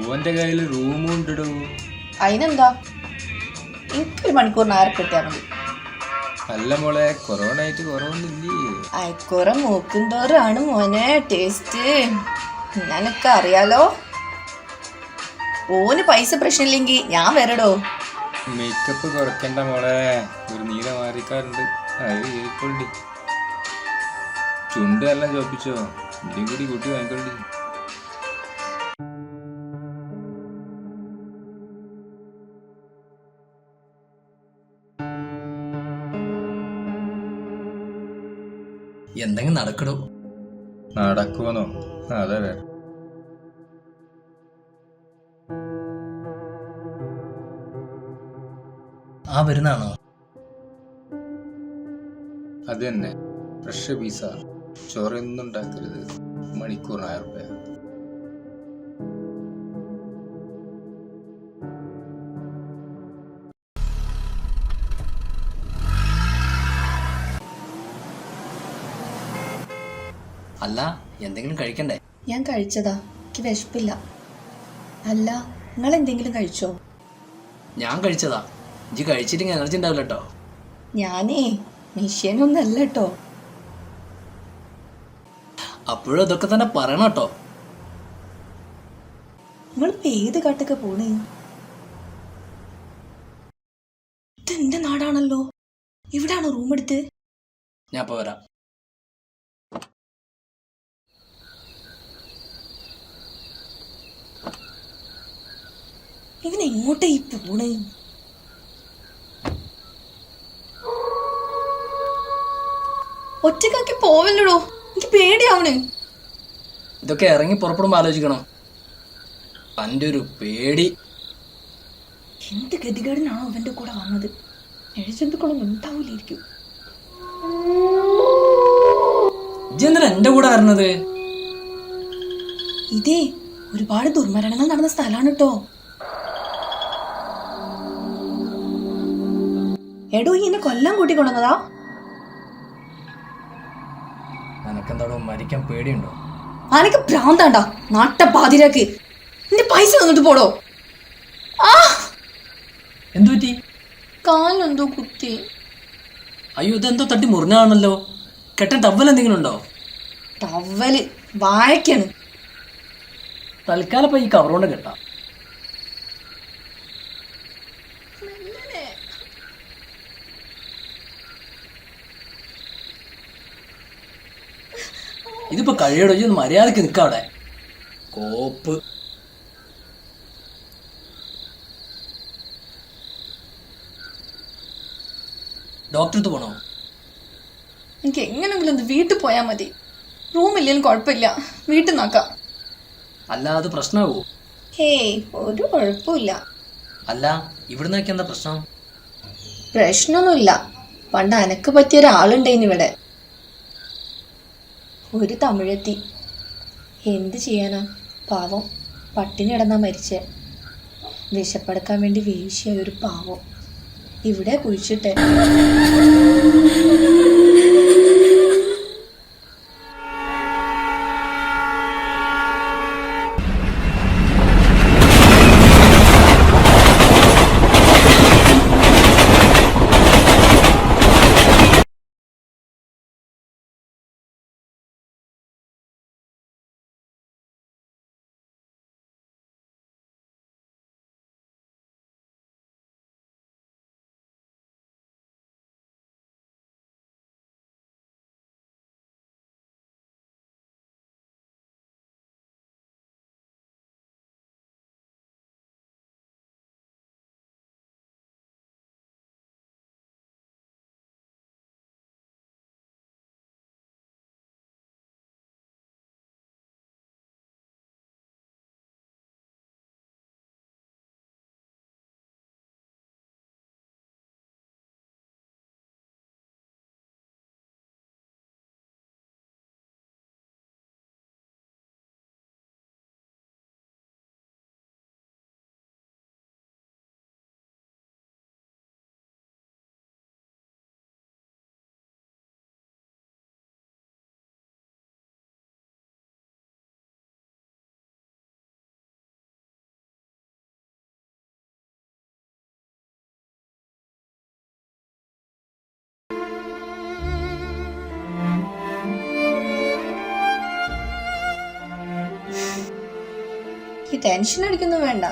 ഓന്റെ കയ്യിൽ റൂമും ഉണ്ടിടൂ? അതിനെന്താ? എനിക്കൊരു മണിക്കൂർ ആറ് കിട്ടിയാൽ മതി. അല്ല മോളെ കൊറോണ ആയിട്ട് കുറവൊന്നുമില്ലേ? അയക്കുറ മൂക്കുംതോറാണ് മോനെ ടേസ്റ്റ് ഞാനൊക്കെ അറിയാലോ? ഓന് പൈസ പ്രശ്നമില്ലെങ്കിൽ ഞാൻ വരടോ. മേക്കപ്പ് കുറയ്ക്കണ്ട മോളെ. ഒരു നീല മാറിക്കാറുണ്ട് അത് കേൾക്കൊള്ളി ചുണ്ട് എല്ലാം ചോപ്പിച്ചോ ഇതും കൂടി കൂട്ടി വാങ്ങിക്കൊള്ളി. എന്തെങ്കിലും നടക്കണു നടക്കുമെന്നോ? അതെ വേറെ ആ വരുന്നാണോ? അത് തന്നെ. Fresh peas. ചോറൊന്നും ഉണ്ടാക്കരുത് മണിക്കൂറിന് ആയിരം അല്ല എന്തെങ്കിലും കഴിക്കണ്ടേ? ഞാൻ കഴിച്ചതാ. എനിക്ക് വിശപ്പില്ല. അല്ല നിങ്ങൾ എന്തെങ്കിലും കഴിച്ചോ? ഞാൻ കഴിച്ചതാ. ഇജ്ജ് കഴിച്ചിട്ട് എനർജി ഉണ്ടാവില്ല കേട്ടോ ഞാനേ മിഷ്യനൊന്നല്ല കേട്ടോ അപ്പോഴും ഇതൊക്കെ തന്നെ പറയണം കേട്ടോ നിങ്ങളിപ്പോ ഏത് കാട്ടൊക്കെ പോണേ? ഇത് എന്റെ നാടാണല്ലോ. ഇവിടാണോ റൂം എടുത്ത്? ഞാൻ അപ്പോൾ വരാം. ഇവൻ എങ്ങോട്ടാ ഈ പോണേ? ഒറ്റക്കാക്കി പോവല്ലടോ? എനിക്ക് പേടിയാവണ്. ഇതൊക്കെ ഇറങ്ങി പുറപ്പെടുമ്പോൾ ആലോചിക്കണം. തന്റെ ഒരു പേടി. എന്ത് ഗതികേടിനാണോ അവന്റെ കൂടെ വന്നത്? എഴജന്തുക്കളൊന്നും ഉണ്ടാവില്ലായിരിക്കും. ഇജ്ജ് എന്തിനാ എന്റെ കൂടെ വരണത്? ഇതേ ഒരുപാട് ദുർമരണങ്ങൾ നടന്ന സ്ഥലമാണ് കേട്ടോ എടോ ഈ എന്നെ കൊല്ലം കൂട്ടിക്കൊള്ളുന്നതാ നിനക്കെന്താടോ മരിക്കാൻ പേടിയുണ്ടോ? അനക്ക് ഭ്രാന്താണ്ടാ നാട്ട നിന്റെ പൈസ തന്നിട്ട് പോടോ. ആ! എന്തു പറ്റി? കാലെന്തോ കുത്തി. അയ്യോ ഇതെന്തോ തട്ടി മുറിഞ്ഞാണല്ലോ കെട്ടൻ ടവൽ എന്തെങ്കിലും ഉണ്ടോ? ടവൽ വായക്കാണ് തൽക്കാലം ഇപ്പൊ ഈ കവറുകൊണ്ട് കെട്ടാം. ഇതിപ്പോ കഴിയടോ ഇജ്ജ് ഒന്ന് മര്യാദയ്ക്ക് നിക്ക അവിടെ. കോപ്പ്. ഡോക്ടർക്ക് പോണോ? എനിക്ക് എങ്ങനെങ്കിലും ഒന്ന് വീട്ടിൽ പോയാൽ മതി. റൂമില്ലെങ്കിലും കുഴപ്പമില്ല. വീട്ടിൽ നോക്കാം. അല്ല അത് പ്രശ്നമാവോ ഹേയ് ഒരു കുഴപ്പമില്ല. അല്ല ഇവിടുന്നൊക്കെ എന്താ പ്രശ്നം? പ്രശ്നമൊന്നുമില്ല. പണ്ട് അനക്ക് പറ്റിയ ഒരാളുണ്ടായിന് ഇവിടെ ഒരു തമിഴെത്തി. എന്ത് ചെയ്യാനാ? പാവം. പട്ടിണി കിടന്നാ മരിച്ചേ. വിശപ്പെടുക്കാൻ വേണ്ടി വീശിയ ഒരു പാവം. ഇവിടെ കുഴിച്ചിട്ടെ. ടെൻഷൻ അടിക്കുന്നു വേണ്ട.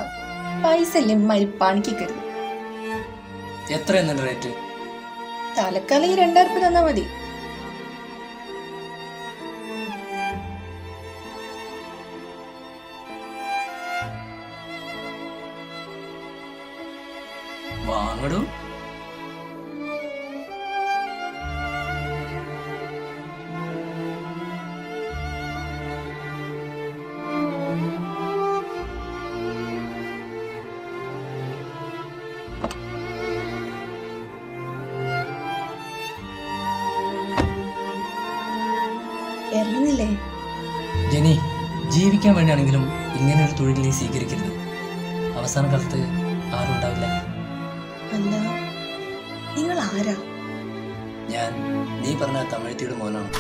പൈസ മരിപ്പാണിക്കരുത് എത്ര റേറ്റ് തലക്കാലം ഈ രണ്ടായിരം രൂപ തന്നാ മതി. വാങ്ങടൂ. ഇറങ്ങുന്നില്ലേ? ജനി ജീവിക്കാൻ വേണ്ടിയാണെങ്കിലും ഇങ്ങനെ ഒരു തൊഴിൽ നീ സ്വീകരിക്കരുത്. അവസാന കാലത്ത് ആരും ഉണ്ടാവില്ല. അല്ല നിങ്ങൾ ആരാ? ഞാൻ നീ പറഞ്ഞ തമിഴ്ത്തിയുടെ മോനാണ്.